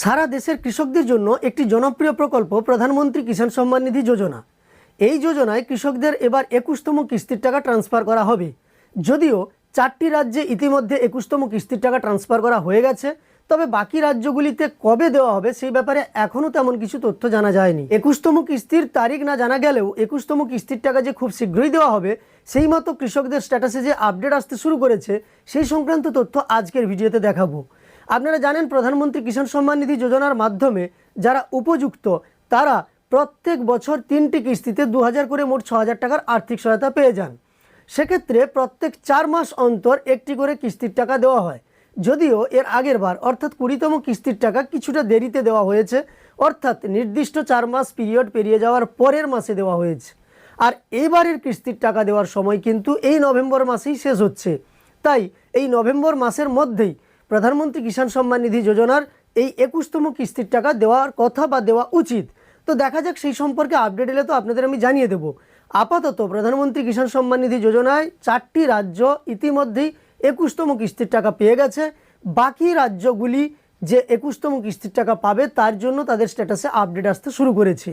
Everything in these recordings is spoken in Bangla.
সারা দেশের কৃষকদের জন্য একটি জনপ্রিয় প্রকল্প প্রধানমন্ত্রী কিষাণ সম্মান নিধি যোজনা। এই যোজনায় কৃষকদের এবার একুশতম কিস্তির টাকা ট্রান্সফার করা হবে। যদিও চারটি রাজ্যে ইতিমধ্যে একুশতম কিস্তির টাকা ট্রান্সফার করা হয়ে গেছে, তবে বাকি রাজ্যগুলিতে কবে দেওয়া হবে সেই ব্যাপারে এখনও তেমন কিছু তথ্য জানা যায়নি। একুশতম কিস্তির তারিখ না জানা গেলেও একুশতম কিস্তির টাকা যে খুব শীঘ্রই দেওয়া হবে, সেই মতো কৃষকদের স্ট্যাটাসে যে আপডেট আসতে শুরু করেছে, সেই সংক্রান্ত তথ্য আজকের ভিডিওতে দেখাবো। আপনারা জানেন প্রধানমন্ত্রী কিষাণ সম্মান নিধি যোজনার মাধ্যমে যারা উপযুক্ত, তারা প্রত্যেক বছর তিনটি কিস্তিতে দু হাজার করে মোট ছ টাকার আর্থিক সহায়তা পেয়ে যান। সেক্ষেত্রে প্রত্যেক চার মাস অন্তর একটি করে কিস্তির টাকা দেওয়া হয়। যদিও এর আগের বার, অর্থাৎ কুড়িতম কিস্তির টাকা কিছুটা দেরিতে দেওয়া হয়েছে, অর্থাৎ নির্দিষ্ট চার মাস পিরিয়ড পেরিয়ে যাওয়ার পরের মাসে দেওয়া হয়েছে। আর এবারের কিস্তির টাকা দেওয়ার সময় কিন্তু এই নভেম্বর মাসেই শেষ হচ্ছে। তাই এই নভেম্বর মাসের মধ্যেই প্রধানমন্ত্রী কিষাণ সম্মান নিধি যোজনার এই একুশতম কিস্তির টাকা দেওয়ার কথা বা দেওয়া উচিত। তো দেখা যাক সেই সম্পর্কে আপডেট এলে তো আপনাদের আমি জানিয়ে দেব। আপাতত প্রধানমন্ত্রী কিষাণ সম্মান নিধি যোজনায় চারটি রাজ্য ইতিমধ্যেই একুশতম কিস্তির টাকা পেয়ে গেছে। বাকি রাজ্যগুলি যে একুশতম কিস্তির টাকা পাবে তার জন্য তাদের স্ট্যাটাসে আপডেট আসতে শুরু করেছে।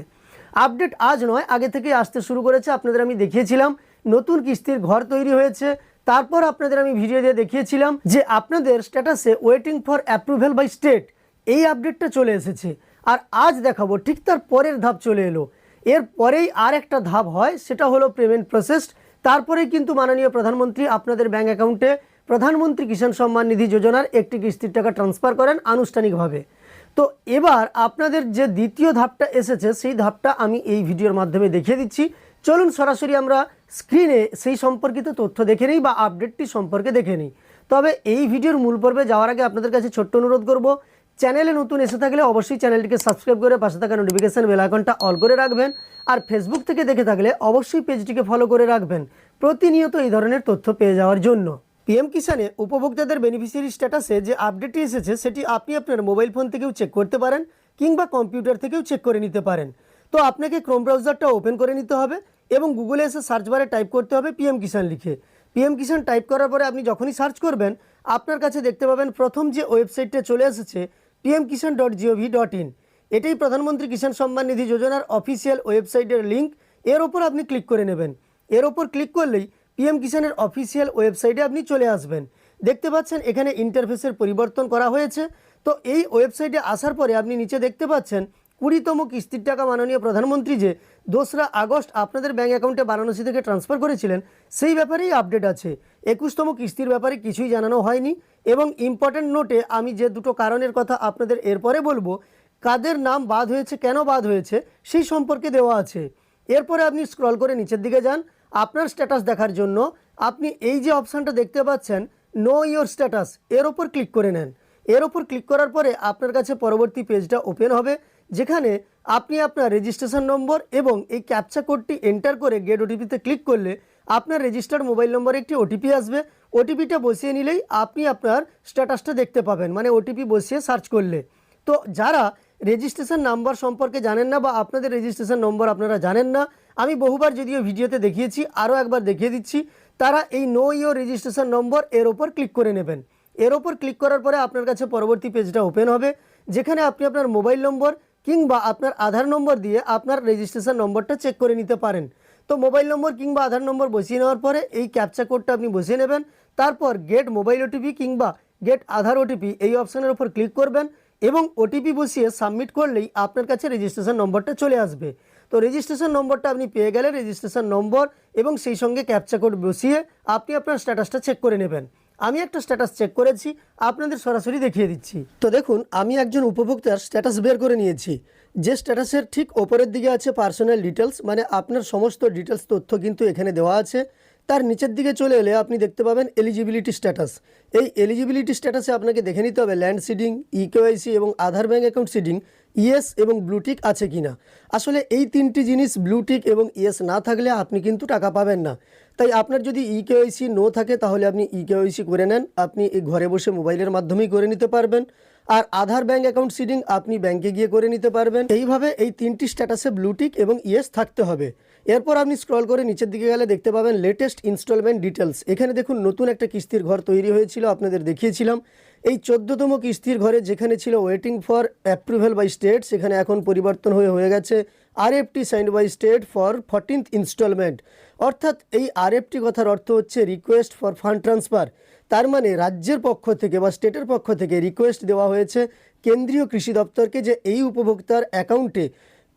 আপডেট আজ নয়, আগে থেকে আসতে শুরু করেছে, আপনাদের আমি দেখিয়েছিলাম। নতুন কিস্তির ঘর তৈরি হয়েছে তারপর আপনাদের আমি ভিডিও দিয়ে দেখিয়েছিলাম যে আপনাদের স্ট্যাটাসে waiting for approval by state এই আপডেটটা চলে এসেছে। আর আজ দেখাবো, ঠিক তার পরের ধাপ চলে এলো। এর পরেই আর একটা ধাপ হয়, সেটা হলো পেমেন্ট প্রসেস তারপরেই কিন্তু মাননীয় প্রধানমন্ত্রী আপনাদের ব্যাঙ্ক অ্যাকাউন্টে প্রধানমন্ত্রী কিষাণ সম্মান নিধি যোজনার একটি কিস্তির টাকা ট্রান্সফার করেন আনুষ্ঠানিকভাবে। তো এবার আপনাদের যে দ্বিতীয় ধাপটা এসেছে, সেই ধাপটা আমি এই ভিডিওর মাধ্যমে দেখিয়ে দিচ্ছি। চলুন সরাসরি আমরা স্ক্রিনে সেই সম্পর্কিত তথ্য দেখে নিই বা আপডেটটি সম্পর্কে দেখে নিই। তবে এই ভিডিওর মূল পর্বে যাওয়ার আগে আপনাদের কাছে ছোট্ট অনুরোধ করব, চ্যানেলে নতুন এসে থাকলে অবশ্যই চ্যানেলটিকে সাবস্ক্রাইব করে পাশে থাকা নোটিফিকেশান বেল আইকনটা অল করে রাখবেন আর ফেসবুক থেকে দেখে থাকলে অবশ্যই পেজটিকে ফলো করে রাখবেন। প্রতিনিয়ত এই ধরনের তথ্য পেয়ে যাওয়ার জন্য। পিএম কিষানে উপভোক্তাদের বেনিফিশিয়ারি স্ট্যাটাসে যে আপডেটটি এসেছে, সেটি আপনি আপনার মোবাইল ফোন থেকেও চেক করতে পারেন কিংবা কম্পিউটার থেকেও চেক করে নিতে পারেন। তো আপনাকে ক্রোম ব্রাউজারটা ওপেন করে নিতে হবে। এবং গুগলে এসে সার্চ বারে টাইপ করতে হবে পিএম কিষান লিখে। পিএম কিষান টাইপ করার পরে আপনি যখনই সার্চ করবেন, আপনার কাছে দেখতে পাবেন প্রথম যে ওয়েবসাইটটা চলে এসেছে PM Kisan dot G O V dot in এটাই প্রধানমন্ত্রী কিষাণ সম্মান নিধি যোজনার অফিসিয়াল ওয়েবসাইটের লিঙ্ক এর ওপর আপনি ক্লিক করে নেবেন। এর ওপর ক্লিক করলেই পিএম কিষানের অফিসিয়াল ওয়েবসাইটে আপনি চলে আসবেন। দেখতে পাচ্ছেন এখানে ইন্টারফেসের পরিবর্তন করা হয়েছে। তো এই ওয়েবসাইটে আসার পরে আপনি নিচে দেখতে পাচ্ছেন কুড়িতম কিস্তির টাকা মাননীয় প্রধানমন্ত্রী যে দোসরা আগস্ট আপনাদের ব্যাঙ্ক অ্যাকাউন্টে বারাণসী থেকে ট্রান্সফার করেছিলেন, সেই ব্যাপারেই আপডেট আছে। একুশতম কিস্তির ব্যাপারে কিছুই জানানো হয়নি এবং ইম্পর্ট্যান্ট নোটে আমি যে দুটো কারণের কথা আপনাদের এরপরে বলব, কাদের নাম বাদ হয়েছে, কেন বাদ হয়েছে, সেই সম্পর্কে দেওয়া আছে। এরপরে আপনি স্ক্রল করে নিচের দিকে যান, আপনার স্ট্যাটাস দেখার জন্য আপনি এই যে অপশানটা দেখতে পাচ্ছেন নো ইয়োর স্ট্যাটাস এর ওপর ক্লিক করে নেন। এর ওপর ক্লিক করার পরে আপনার কাছে পরবর্তী পেজটা ওপেন হবে। যেখানে আপনি আপনার রেজিস্ট্রেশন নম্বর এবং এই ক্যাপচা কোডটি এন্টার করে গেট ওটিপিতে ক্লিক করলে আপনার রেজিস্টার্ড মোবাইল নম্বরে একটি ওটিপি আসবে। ওটিপিটা বসিয়ে নিলেই আপনি আপনার স্ট্যাটাসটা দেখতে পাবেন মানে ওটিপি বসিয়ে সার্চ করলে। তো যারা রেজিস্ট্রেশন নাম্বার সম্পর্কে জানেন না বা আপনাদের রেজিস্ট্রেশন নম্বর আপনারা জানেন না, আমি বহুবার যদিও ভিডিওতে দেখিয়েছি, আরও একবার দেখিয়ে দিচ্ছি, তারা এই নো ইয়োর রেজিস্ট্রেশন নম্বর এর ওপর ক্লিক করে নেবেন। এর ওপর ক্লিক করার পরে আপনার কাছে পরবর্তী পেজটা ওপেন হবে, যেখানে আপনি আপনার মোবাইল নম্বর কিংবা আপনার আধার নম্বর দিয়ে আপনার রেজিস্ট্রেশন নম্বরটা চেক করে নিতে পারেন। তো মোবাইল নম্বর কিংবা আধার নম্বর বসিয়ে নেওয়ার পরে এই ক্যাপচা কোডটা আপনি বসিয়ে নেবেন। তারপর গেট মোবাইল ওটিপি কিংবা গেট আধার ওটিপি এই অপশানের উপর ক্লিক করবেন এবং ওটিপি বসিয়ে সাবমিট করলেই আপনার কাছে রেজিস্ট্রেশন নম্বরটা চলে আসবে। তো রেজিস্ট্রেশন নম্বরটা আপনি পেয়ে গেলে রেজিস্ট্রেশন নম্বর এবং সেই সঙ্গে ক্যাপচা কোড বসিয়ে আপনি আপনার স্ট্যাটাসটা চেক করে নেবেন। আমি একটা স্ট্যাটাস চেক করেছি, আপনাদের সরাসরি দেখিয়ে দিচ্ছি। তো দেখুন, আমি একজন উপভোক্তার স্ট্যাটাস বের করে নিয়েছি। যে স্ট্যাটাসের ঠিক ওপরের দিকে আছে পার্সোনাল ডিটেলস মানে আপনার সমস্ত ডিটেলস তথ্য কিন্তু এখানে দেওয়া আছে। তার নিচের দিকে চলে এলে আপনি দেখতে পাবেন এলিজিবিলিটি স্ট্যাটাস এই এলিজিবিলিটি স্ট্যাটাসে আপনাকে দেখে নিতে হবে land seeding e K Y C এবং আধার ব্যাঙ্ক অ্যাকাউন্ট সিডিং ইএস এবং ব্লুটিক আছে কি না আসলে এই তিনটি জিনিস ব্লুটিক এবং ইএস না থাকলে আপনি কিন্তু টাকা পাবেন না। তাই আপনার যদি ইকেওয়াইসি নো থাকে, তাহলে আপনি ইকেওয়াইসি করে নেন। আপনি এই ঘরে বসে মোবাইলের মাধ্যমেই করে নিতে পারবেন। আর আধার ব্যাঙ্ক অ্যাকাউন্ট সিডিং আপনি ব্যাংকে গিয়ে করে নিতে পারবেন। এইভাবে এই তিনটি স্ট্যাটাসে ব্লুটিক এবং ইয়েস থাকতে হবে। এরপর আপনি স্ক্রল করে নিচের দিকে গেলে দেখতে পাবেন লেটেস্ট ইনস্টলমেন্ট ডিটেলস এখানে দেখুন নতুন একটা কিস্তির ঘর তৈরি হয়েছিল, আপনাদের দেখিয়েছিলাম। এই চোদ্দতম কিস্তির ঘরে যেখানে ছিল waiting for approval by state সেখানে এখন পরিবর্তন হয়ে হয়ে গেছে R F T signed by state for fourteenth installment অর্থাৎ এই আরএফটি কথার অর্থ হচ্ছে রিকোয়েস্ট ফর ফান্ড ট্রান্সফার তার মানে রাজ্যের পক্ষ থেকে বা স্টেটের পক্ষ থেকে রিকোয়েস্ট দেওয়া হয়েছে কেন্দ্রীয় কৃষি দপ্তরকে যে এই উপভোক্তার অ্যাকাউন্টে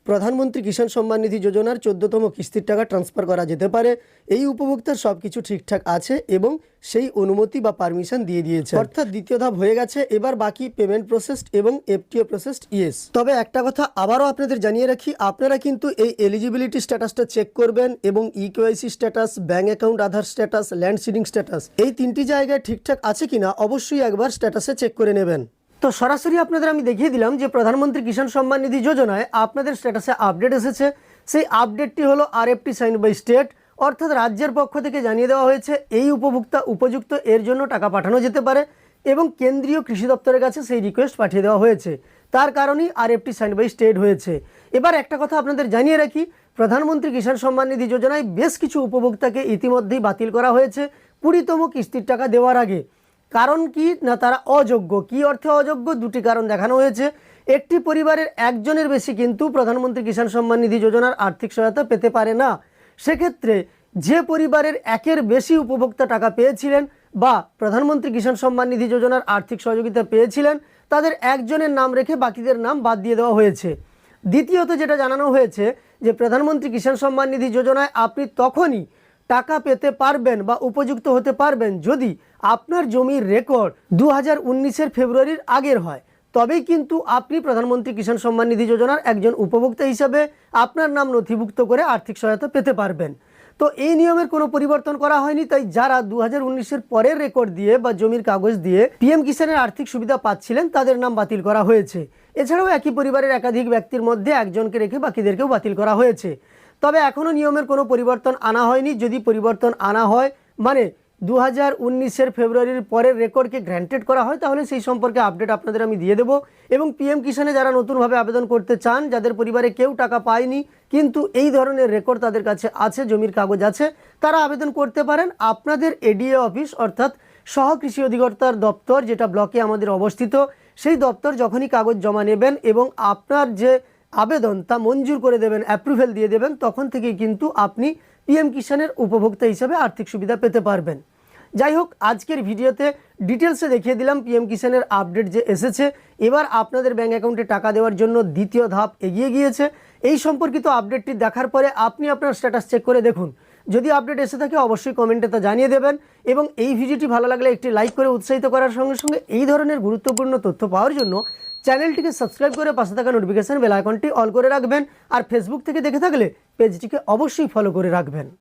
প্রধানমন্ত্রী কিষাণ সম্মান নিধি যোজনার চোদ্দতম কিস্তির টাকা ট্রান্সফার করা যেতে পারে। এই উপভোক্তার সব কিছু ঠিকঠাক আছে এবং সেই অনুমতি বা পারমিশন দিয়ে দিয়েছে। অর্থাৎ দ্বিতীয় ধাপ হয়ে গেছে, এবার বাকি পেমেন্ট প্রসেস এবং এফটিও প্রসেস ইয়েস তবে একটা কথা আবারও আপনাদের জানিয়ে রাখি, আপনারা কিন্তু এই এলিজিবিলিটি স্ট্যাটাসটা চেক করবেন এবং e K Y C status bank account Aadhaar status land seeding status এই তিনটি জায়গায় ঠিকঠাক আছে কিনা অবশ্যই একবার স্ট্যাটাসে চেক করে নেবেন। তো সরাসরি আপনাদের আমি দেখিয়ে দিলাম যে প্রধানমন্ত্রী কিষাণ সম্মান নিধি যোজনায় আপনাদের স্ট্যাটাসে আপডেট এসেছে। সেই আপডেটটি হলো আরএফটি সাইন বাই স্টেট অর্থাৎ রাজ্যের পক্ষ থেকে জানিয়ে দেওয়া হয়েছে এই উপভোক্তা উপযুক্ত এর জন্য টাকা পাঠানো যেতে পারে এবং কেন্দ্রীয় কৃষি দপ্তরের কাছে সেই রিকোয়েস্ট পাঠিয়ে দেওয়া হয়েছে। তার কারণেই আরএফটি সাইন বাই স্টেট হয়েছে। এবার একটা কথা আপনাদের জানিয়ে রাখি, প্রধানমন্ত্রী কিষাণ সম্মান নিধি যোজনায় বেশ কিছু উপভোক্তাকে ইতিমধ্যেই বাতিল করা হয়েছে। কুড়িতম কিস্তির টাকা দেওয়ার আগে কারণ কি? না, তারা অযোগ্য। কি অর্থে অযোগ্য? দুটি কারণ দেখানো হয়েছে। একটি পরিবারের একজনের বেশি কিন্তু প্রধানমন্ত্রী কিষাণ সম্মান নিধি যোজনার আর্থিক সহায়তা পেতে পারে না। সেক্ষেত্রে যে পরিবারের একের বেশি উপভোক্তা টাকা পেয়েছিলেন বা প্রধানমন্ত্রী কিষাণ সম্মান নিধি যোজনার আর্থিক সহযোগিতা পেয়েছিলেন, তাদের একজনের নাম রেখে বাকিদের নাম বাদ দিয়ে দেওয়া হয়েছে। দ্বিতীয়ত যেটা জানানো হয়েছে যে, প্রধানমন্ত্রী কিষাণ সম্মান নিধি যোজনায় আপনি তখনই টাকা পেতে পারবেন বা উপযুক্ত হতে পারবেন যদি আপনার জমির রেকর্ড দু হাজার ফেব্রুয়ারির আগের হয়। তবেই কিন্তু আপনি প্রধানমন্ত্রী কিষাণ সম্মান নিধি যোজনার একজন উপভোক্তা হিসাবে আপনার নাম নথিভুক্ত করে আর্থিক সহায়তা পেতে পারবেন। তো এই নিয়মের কোনো পরিবর্তন করা হয়নি, তাই যারা দু হাজার পরের রেকর্ড দিয়ে বা জমির কাগজ দিয়ে পিএম কিষাণের আর্থিক সুবিধা পাচ্ছিলেন, তাদের নাম বাতিল করা হয়েছে। এছাড়াও একই পরিবারের একাধিক ব্যক্তির মধ্যে একজনকে রেখে বাকিদেরকেও বাতিল করা হয়েছে। তবে এখনও নিয়মের কোনো পরিবর্তন আনা হয়নি। যদি পরিবর্তন আনা হয় মানে দু হাজার উনিশের ফেব্রুয়ারির পরের রেকর্ডকে গ্র্যান্টেড করা হয়, তাহলে সেই সম্পর্কে আপডেট আপনাদের আমি দিয়ে দেবো। এবং পিএম কিষানে যারা নতুনভাবে আবেদন করতে চান, যাদের পরিবারে কেউ টাকা পায়নি, কিন্তু এই ধরনের রেকর্ড তাদের কাছে আছে, জমির কাগজ আছে, তারা আবেদন করতে পারেন। আপনাদের এডিএ অফিস, অর্থাৎ সহ কৃষি অধিকর্তার দপ্তর, যেটা ব্লকে আমাদের অবস্থিত, সেই দপ্তর যখনই কাগজ জমা নেবেন এবং আপনার যে আবেদন তা মঞ্জুর করে দেবেন অ্যাপ্রুভেল দিয়ে দেবেন, তখন থেকেই কিন্তু আপনি পিএম কিষানের উপভোক্তা হিসাবে আর্থিক সুবিধা পেতে পারবেন। যাই হোক, আজকের ভিডিওতে ডিটেলসে দেখিয়ে দিলাম পিএম কিষানের আপডেট যে এসেছে। এবার আপনাদের ব্যাঙ্ক অ্যাকাউন্টে টাকা দেওয়ার জন্য দ্বিতীয় ধাপ এগিয়ে গিয়েছে। এই সম্পর্কিত আপডেটটি দেখার পরে আপনি আপনার স্ট্যাটাস চেক করে দেখুন। যদি আপডেট এসে থাকে, অবশ্যই কমেন্টে তা জানিয়ে দেবেন এবং এই ভিডিওটি ভালো লাগলে একটি লাইক করে উৎসাহিত করার সঙ্গে সঙ্গে এই ধরনের গুরুত্বপূর্ণ তথ্য পাওয়ার জন্য চ্যানেলটিকে সাবস্ক্রাইব করে পাশে থাকা নোটিফিকেশান বেল আইকনটি অল করে রাখবেন আর ফেসবুক থেকে দেখে থাকলে পেজটিকে অবশ্যই ফলো করে রাখবেন।